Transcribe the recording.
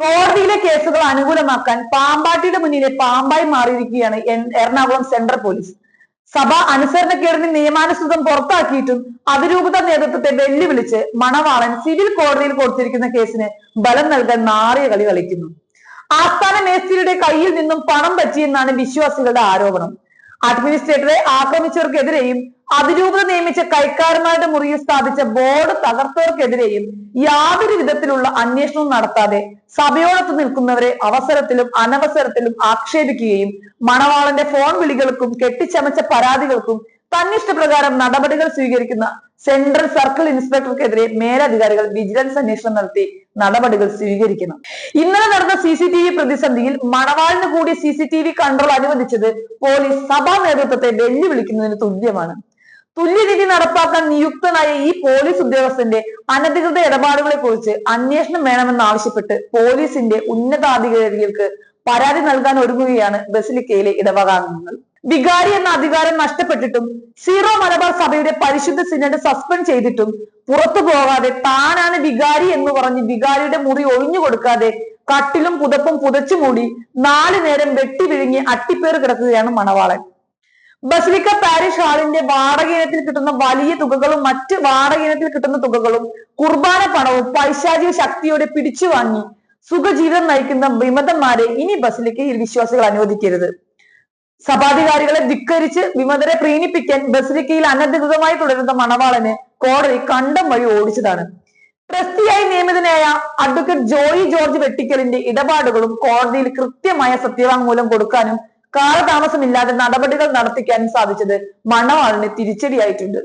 കോടതിയിലെ കേസുകൾ അനുകൂലമാക്കാൻ പാമ്പാട്ടിയുടെ മുന്നിലെ പാമ്പായി മാറിയിരിക്കുകയാണ് എറണാകുളം സെൻട്രൽ പോലീസ്. സഭ അനുസരണക്കേടിന് നിയമാനുസൃതം പുറത്താക്കിയിട്ടും അതിരൂപത നേതൃത്വത്തെ വെല്ലുവിളിച്ച് മണവാളൻ സിവിൽ കോടതിയിൽ കൊടുത്തിരിക്കുന്ന കേസിന് ബലം നൽകാൻ നാറിയ കളി കളിക്കുന്നു. ആസ്ഥാന മേസ്തിരിയുടെ കയ്യിൽ നിന്നും പണം പറ്റിയെന്നാണ് വിശ്വാസികളുടെ ആരോപണം. അഡ്മിനിസ്ട്രേറ്ററെ ആക്രമിച്ചവർക്കെതിരെയും അതിരൂപത നിയമിച്ച കൈക്കാരന്മാരുടെ മുറിയിൽ സ്ഥാപിച്ച ബോർഡ് തകർത്തവർക്കെതിരെയും യാതൊരു വിധത്തിലുള്ള അന്വേഷണവും നടത്താതെ സഭയോടൊത്ത് നിൽക്കുന്നവരെ അവസരത്തിലും അനവസരത്തിലും ആക്ഷേപിക്കുകയും മണവാളന്റെ ഫോൺ വിളികൾക്കും കെട്ടിച്ചമച്ച പരാതികൾക്കും തന്നിഷ്ടപ്രകാരം നടപടികൾ സ്വീകരിക്കുന്ന സെൻട്രൽ സർക്കിൾ ഇൻസ്പെക്ടർക്കെതിരെ മേലധികാരികൾ വിജിലൻസ് അന്വേഷണം നടത്തി നടപടികൾ സ്വീകരിക്കണം ഇന്നലെ നടന്ന സി സി ടി വി പ്രതിസന്ധിയിൽ മണവാളിന് കൂടി C C T V control അനുവദിച്ചത് പോലീസ് സഭാ നേതൃത്വത്തെ വെല്ലുവിളിക്കുന്നതിന് തുല്യമാണ്. തുല്യനീതി നടപ്പാക്കാൻ നിയുക്തനായ ഈ പോലീസ് ഉദ്യോഗസ്ഥന്റെ അനധികൃത ഇടപാടുകളെ കുറിച്ച് അന്വേഷണം വേണമെന്നാവശ്യപ്പെട്ട് പോലീസിന്റെ ഉന്നതാധികാരികൾക്ക് പരാതി നൽകാൻ ഒരുങ്ങുകയാണ് ബസിലിക്കയിലെ ഇടവകാംഗങ്ങൾ. വികാരി എന്ന അധികാരം നഷ്ടപ്പെട്ടിട്ടും സീറോ മലബാർ സഭയുടെ പരിശുദ്ധ സിനഡ് സസ്പെൻഡ് ചെയ്തിട്ടും പുറത്തു പോകാതെ താനാണ് വികാരി എന്ന് പറഞ്ഞ് വികാരിയുടെ മുറി ഒഴിഞ്ഞു കൊടുക്കാതെ കട്ടിലും പുതപ്പും പുതച്ചു മൂടി നാലു നേരം വെട്ടി വിഴുങ്ങി അട്ടിപ്പേറ് കിടക്കുകയാണ് മണവാളൻ. ബസിലിക്ക പാരിഷ് ഹാളിന്റെ വാടക ഇനത്തിൽ കിട്ടുന്ന വലിയ തുകകളും മറ്റ് വാടക ഇനത്തിൽ കിട്ടുന്ന തുകകളും കുർബാന പണവും പൈശാചിക ശക്തിയോടെ പിടിച്ചു വാങ്ങി സുഖജീവിതം നയിക്കുന്ന വിമതന്മാരെ ഇനി ബസിലിക്കയിൽ വിശ്വാസികൾ അനുവദിക്കരുത്. സഭാധികാരികളെ ധിക്കരിച്ച് വിമതരെ പ്രീണിപ്പിക്കാൻ ബസിലിക്കയിൽ അനധികൃതമായി തുടരുന്ന മണവാളന് കോടതി കണ്ടം വഴി ഓടിച്ചതാണ്. ട്രസ്റ്റിയായി നിയമിതനായ അഡ്വക്കേറ്റ് ജോയി ജോർജ് വെട്ടിക്കലിന്റെ ഇടപാടുകളും കോടതിയിൽ കൃത്യമായ സത്യവാങ്മൂലം കൊടുക്കാനും കാലതാമസമില്ലാതെ നടപടികൾ നടത്തിക്കാനും സാധിച്ചത് മണവാളിന് തിരിച്ചടിയായിട്ടുണ്ട്.